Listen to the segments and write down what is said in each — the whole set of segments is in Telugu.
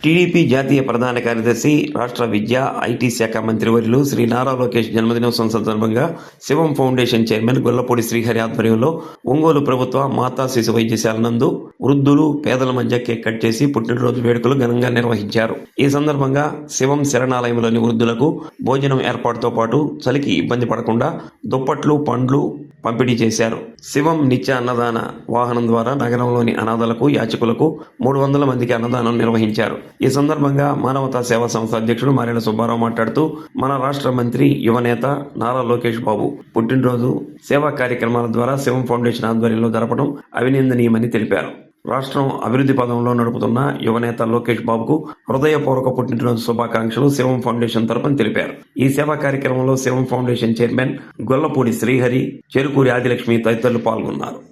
టీడీపీ జాతీయ ప్రధాన కార్యదర్శి రాష్ట్ర విద్య ఐటీ శాఖ మంత్రివర్యులు శ్రీ నారా లోకేష్ జన్మదినోత్సవం సందర్భంగా శివం ఫౌండేషన్ చైర్మన్ గొల్లపూడి శ్రీహరి ఆధ్వర్యంలో ఒంగోలు ప్రభుత్వ మాతా శిశు వైద్యశాల నందు వృద్ధులు పేదల మధ్య కేక్ కట్ చేసి పుట్టినరోజు వేడుకలు ఘనంగా నిర్వహించారు. ఈ సందర్భంగా శివం శరణాలయంలోని వృద్ధులకు భోజనం ఏర్పాటుతో పాటు చలికి ఇబ్బంది పడకుండా దుప్పట్లు పండ్లు పంపిణీ చేశారు. శివం నిత్య అన్నదాన వాహనం ద్వారా నగరంలోని అనాథలకు యాచకులకు మూడు వందల మందికి అన్నదానం నిర్వహించారు. ఈ సందర్భంగా మానవతా సేవా సంస్థ అధ్యక్షుడు మారేల సుబ్బారావు మాట్లాడుతూ మన రాష్ట్ర మంత్రి యువనేత నారా లోకేష్ బాబు పుట్టినరోజు సేవా కార్యక్రమాల ద్వారా శివం ఫౌండేషన్ ఆధ్వర్యంలో జరపడం అభినందనీయమని తెలిపారు. రాష్ట్రం అభివృద్ధి పదంలో నడుపుతున్న యువనేత లోకేష్ బాబుకు హృదయపూర్వక పుట్టినరోజు శుభాకాంక్షలు శివం ఫౌండేషన్ తరపున తెలిపారు. ఈ సేవా కార్యక్రమంలో శివం ఫౌండేషన్ చైర్మన్ గొల్లపూడి శ్రీహరి చెరుకూరి ఆదిలక్ష్మి తదితరులు పాల్గొన్నారు.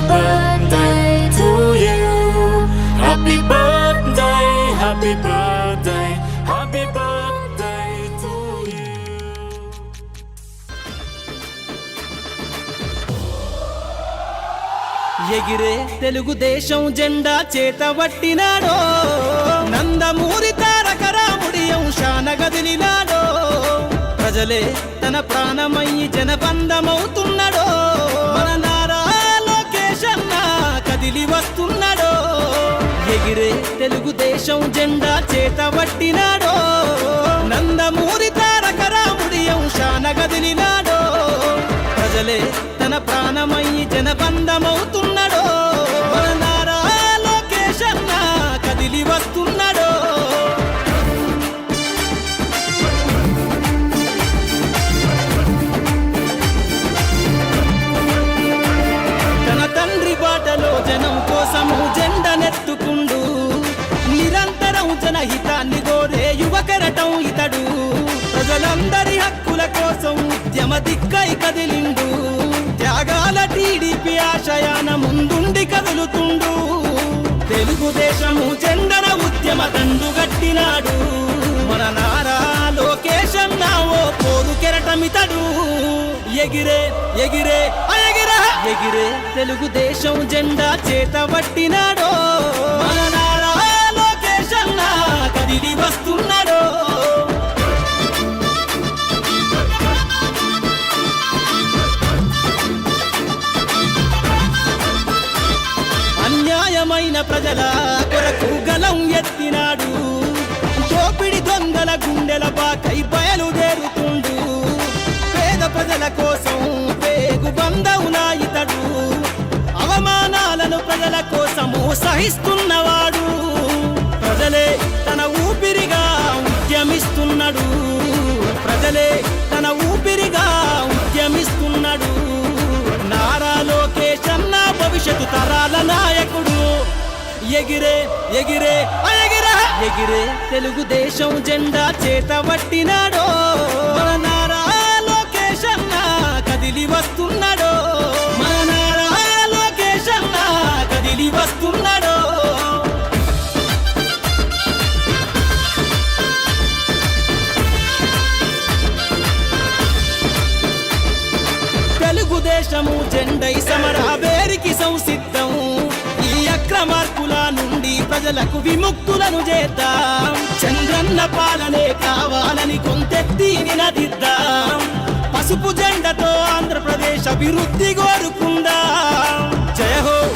birthday to you. తెలుగుదేశం జెండా చేత వట్టినాడో. నందమూరి తారకరాముడి అంశానగదిలినాడో ప్రజలే తన ప్రాణమయ్యి జనబంధమవుతున్నాడు వస్తున్నాడో? ఎగిరే తెలుగుదేశం జెండా చేతబట్టినాడో నందమూరి తారక రాముడి అంశాన గదిలినాడో ప్రజలే తన ప్రాణమయ్యి జనబంధమవు కోసము జెండనెత్తుకుండు నిరంతరం జనహితాన్ని గోరే యువకరటం ఇతడు. ప్రజలందరి హక్కుల కోసం ఉద్యమ దిక్కై కదిలిండు. త్యాగాల టీడీపీ ఆశయాన ముందుండి కదులుతుండు. తెలుగుదేశము చెందన ఉద్యమ దండు గట్టినాడు మన నారా లోకేశం అన్న ఓ పోరు కెరటమితడు. ఎగిరే ఎగిరే ఎగిరే తెలుగుదేశం జెండా చేతబట్టినాడో మన నారా లోకేష్ కదిలి వస్తున్నాడో. ప్రజల కోసము సహిస్తున్నవాడు. ప్రజలే తన ఊపిరిగా ఉద్యమిస్తున్నాడు. ప్రజలే తన ఊపిరిగా ఉద్యమిస్తున్నాడు. నారా లోకేష్ అన్న భవిష్యత్తు తరాల నాయకుడు. ఎగిరే ఎగిరే ఎగిరే ఎగిరే తెలుగుదేశం జెండా చేతబట్టినాడో మన నారా లోకేష్ అన్న కదిలి వస్తున్నాడు. వస్తున్నాడో? తెలుగుదేశము జెండై సమరాబేరికి సంసిద్ధం. ఈ అక్రమార్కుల నుండి ప్రజలకు విముక్తులను చేద్దాం. చంద్రన్న పాలనే కావాలని కొంతెత్తి నినదిద్దాం. పసుపు జెండతో ఆంధ్రప్రదేశ్ అభివృద్ధి కోరుకుందా. జయ హో!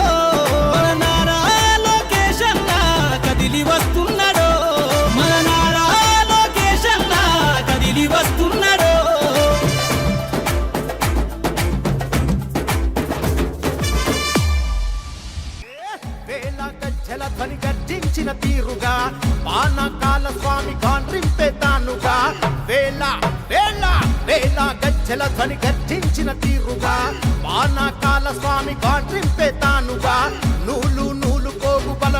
కదిలి వస్తున్నాడో? మన నారా కదిలి వస్తున్నాడో? వేల గజ్జల ధ్వని గర్జించిన తీరుగా పానకాల స్వామి గాండ్రింపే తానుగా. వేల వేల వేల గజ్జల ధ్వని గర్జించిన తీరుగా పానకాల స్వామి గాండ్రింపే తానుగా. నూలు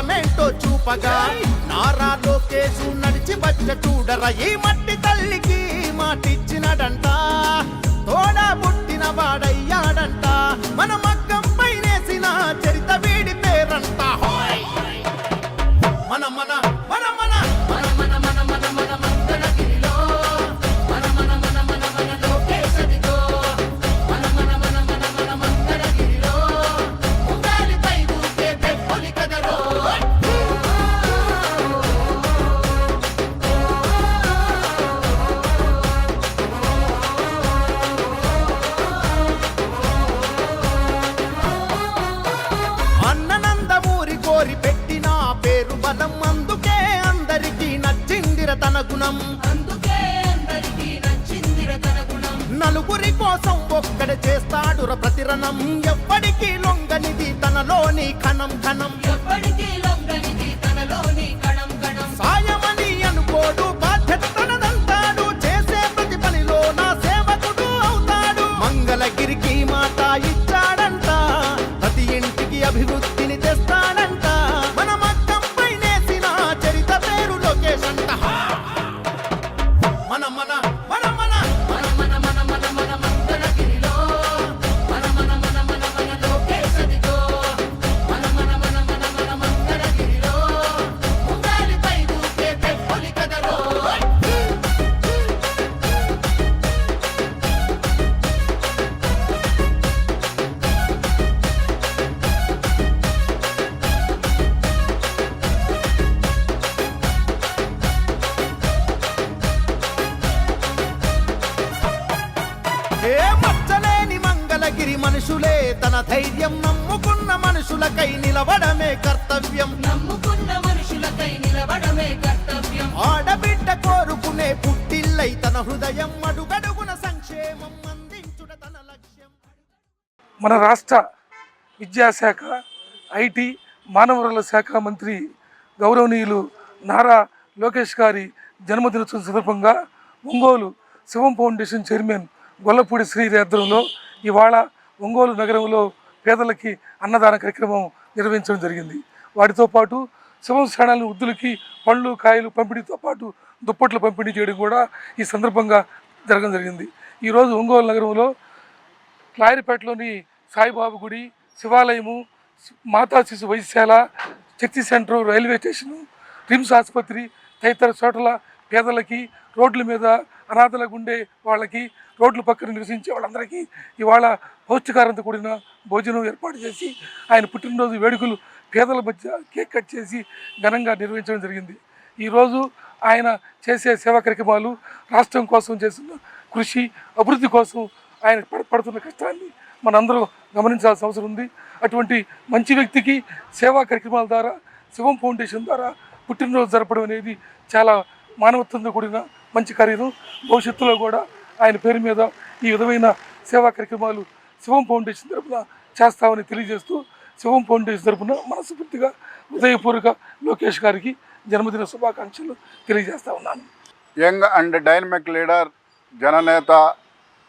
నూలు చూపగా నారా లోకేశు నడిచి వచ్చ చూడరా. ఈ మట్టి తల్లికి మాటిచ్చినడంటా. నచ్చిందిర తన గుణం. నలుగురి కోసం ఒక్కడ చేస్తాడుర ప్రతిరణం. ఎవ్వడికి లొంగనిది తనలోని కణం కణం సాయమని మంగళగిరి మనుషులే తన ధైర్యం నమ్ముకున్న మనుషులకై నిలవడమే కర్తవ్యం. నమ్ముకున్న మనుషులకై నిలబడమే కర్తవ్యం. ఆడబిడ్డ కోరుకునే పుట్టిల్లై తన హృదయం అడుగడుగున సంక్షేమం అందించుట తన లక్ష్యం. మన రాష్ట్ర విద్యాశాఖ ఐటీ మానవ వనరుల శాఖ మంత్రి గౌరవనీయులు నారా లోకేష్ గారి జన్మదినోత్సవం సందర్భంగా ఒంగోలు శివం ఫౌండేషన్ చైర్మన్ గొల్లపూడి శ్రీ ఆధ్వర్యంలో ఇవాళ ఒంగోలు నగరంలో పేదలకి అన్నదాన కార్యక్రమం నిర్వహించడం జరిగింది. వాటితో పాటు శివం శ్రేణాలను వృద్ధులకి పళ్ళు కాయలు పంపిణీతో పాటు దుప్పట్లు పంపిణీ చేయడం కూడా ఈ సందర్భంగా జరగడం జరిగింది. ఈరోజు ఒంగోలు నగరంలో లాయరిపేటలోని సాయిబాబు గుడి శివాలయము మాతా శిశు వైద్యశాల Shakti center railway station RIMS ఆసుపత్రి తదితర చోట్ల పేదలకి రోడ్ల మీద అనాథలకు ఉండే వాళ్ళకి రోడ్ల పక్కన నివసించే వాళ్ళందరికీ ఇవాళ పౌష్టికారంతో కూడిన భోజనం ఏర్పాటు చేసి ఆయన పుట్టినరోజు వేడుకలు పేదల మధ్య కేక్ కట్ చేసి ఘనంగా నిర్వహించడం జరిగింది. ఈరోజు ఆయన చేసే సేవా కార్యక్రమాలు రాష్ట్రం కోసం చేస్తున్న కృషి అభివృద్ధి కోసం ఆయన పడుతున్న కష్టాన్ని మనందరూ గమనించాల్సిన అవసరం ఉంది. అటువంటి మంచి వ్యక్తికి సేవా కార్యక్రమాల ద్వారా శివం ఫౌండేషన్ ద్వారా పుట్టినరోజు జరపడం అనేది చాలా మానవత్వంతో కూడిన మంచి ఖరీదు. భవిష్యత్తులో కూడా ఆయన పేరు మీద ఈ విధమైన సేవా కార్యక్రమాలు శివం ఫౌండేషన్ తరపున చేస్తామని తెలియజేస్తూ శివం ఫౌండేషన్ తరపున మనస్ఫూర్తిగా హృదయపూర్వక లోకేష్ గారికి జన్మదిన శుభాకాంక్షలు తెలియజేస్తా ఉన్నాను. యంగ్ అండ్ డైనమిక్ లీడర్ జననేత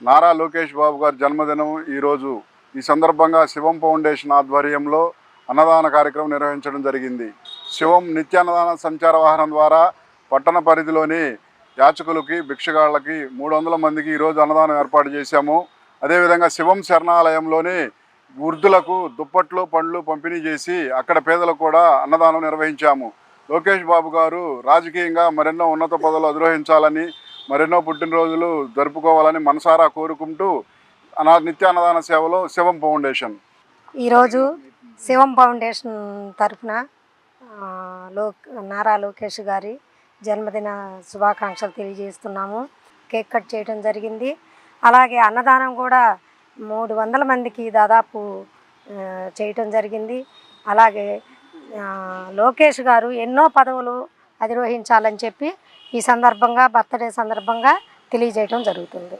నారా లోకేష్ బాబు గారి జన్మదినం ఈరోజు ఈ సందర్భంగా శివం ఫౌండేషన్ ఆధ్వర్యంలో అన్నదాన కార్యక్రమం నిర్వహించడం జరిగింది. శివం నిత్యాన్నదాన సంచార వాహనం ద్వారా పట్టణ పరిధిలోని యాచకులకి భిక్షగాళ్ళకి మూడు వందల మందికి ఈరోజు అన్నదానం ఏర్పాటు చేశాము. అదేవిధంగా శివం శరణాలయంలోని వృద్ధులకు దుప్పట్లు పండ్లు పంపిణీ చేసి అక్కడ పేదలకు కూడా అన్నదానం నిర్వహించాము. లోకేష్ బాబు గారు రాజకీయంగా మరెన్నో ఉన్నత పదవులు అధిరోహించాలని మరెన్నో పుట్టినరోజులు జరుపుకోవాలని మనసారా కోరుకుంటూ అనా నిత్య అన్నదాన సేవలో శివం ఫౌండేషన్. ఈరోజు శివం ఫౌండేషన్ తరఫున లో నారా లోకేష్ గారి జన్మదిన శుభాకాంక్షలు తెలియజేస్తున్నాము. కేక్ కట్ చేయడం జరిగింది. అలాగే అన్నదానం కూడా మూడు వందల మందికి దాదాపు చేయటం జరిగింది. అలాగే లోకేష్ గారు ఎన్నో పదవులు అధిరోహించాలని చెప్పి ఈ సందర్భంగా బర్త్డే సందర్భంగా తెలియజేయటం జరుగుతుంది.